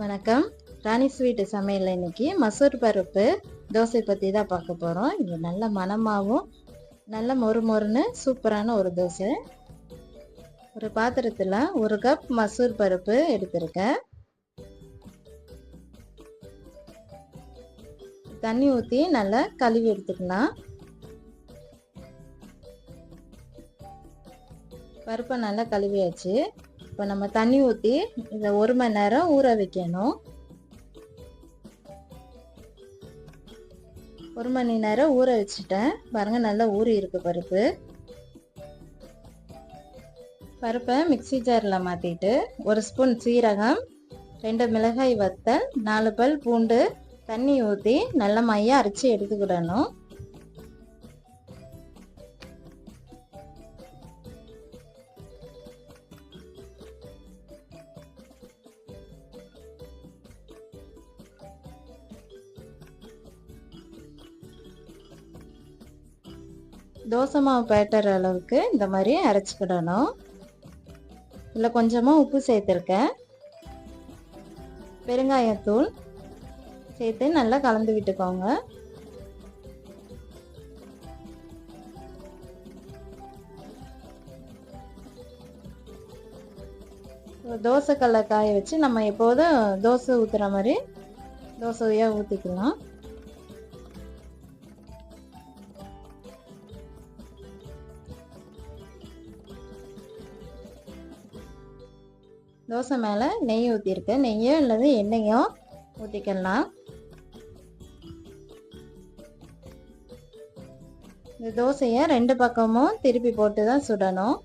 வணக்கம். ராணி ஸ்வீட்டு சமையல் இன்னைக்கு மசூர் பருப்பு தோசை பற்றி தான் பார்க்க போகிறோம் இது நல்ல மணமாகவும் நல்ல மொறு மொறுன்னு சூப்பரான ஒரு தோசை. ஒரு பாத்திரத்தில் ஒரு கப் மசூர் பருப்பு எடுத்திருக்கேன். தண்ணி ஊற்றி நல்லா கழுவி எடுத்துக்கலாம். பருப்பை நல்லா கழுவியாச்சு. இப்போ நம்ம தண்ணி ஊற்றி இதை ஒரு மணி நேரம் ஊற வைக்கணும். ஒரு மணி நேரம் ஊற வச்சுட்டேன். பாருங்க நல்லா ஊறி இருக்கு பருப்பு. பருப்பை மிக்சி ஜாரில் மாற்றிட்டு ஒரு ஸ்பூன் சீரகம் ரெண்டு மிளகாய் வத்தல் நாலு பல் பூண்டு தண்ணி ஊற்றி நல்ல மையாக அரைச்சி எடுத்துக்கிடணும். தோசை மாவு பேட்டர் அளவுக்கு இந்த மாதிரி அரைச்சிக்கிடணும். இதில் கொஞ்சமாக உப்பு சேர்த்துருக்கேன். பெருங்காயத்தூள் சேர்த்து நல்லா கலந்து விட்டுக்கோங்க. தோசை கல்லை காய வச்சு நம்ம எப்போதும் தோசை ஊற்றுற மாதிரி தோசையாக ஊற்றிக்கலாம் தோசை மேலே நெய் ஊற்றிருக்கேன் நெய்யோ அல்லது எண்ணெயோ ஊற்றிக்கலாம் இந்த தோசையை ரெண்டு பக்கமும் திருப்பி போட்டு தான் சுடணும்.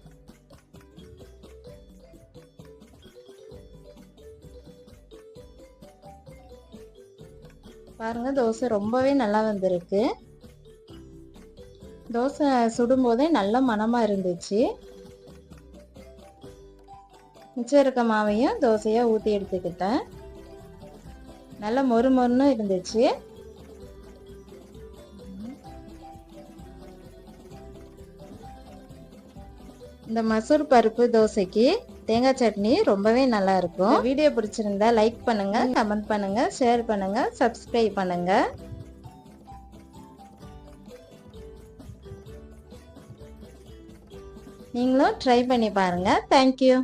பாருங்கள் தோசை ரொம்பவே நல்லா வந்திருக்கு. தோசை சுடும்போதே நல்ல மணமாக இருந்துச்சு. மிச்சம் இருக்க மாவையும் தோசையாக ஊற்றி எடுத்துக்கிட்டேன். நல்ல மொறு மொறுன்னு இருந்துச்சு. இந்த மசூர் பருப்பு தோசைக்கு தேங்காய் சட்னி ரொம்பவே நல்லா இருக்கும். வீடியோ பிடிச்சிருந்தா லைக் பண்ணுங்க கமெண்ட் பண்ணுங்க ஷேர் பண்ணுங்க சப்ஸ்கிரைப் பண்ணுங்க. நீங்களும் ட்ரை பண்ணி பாருங்க. தேங்க்யூ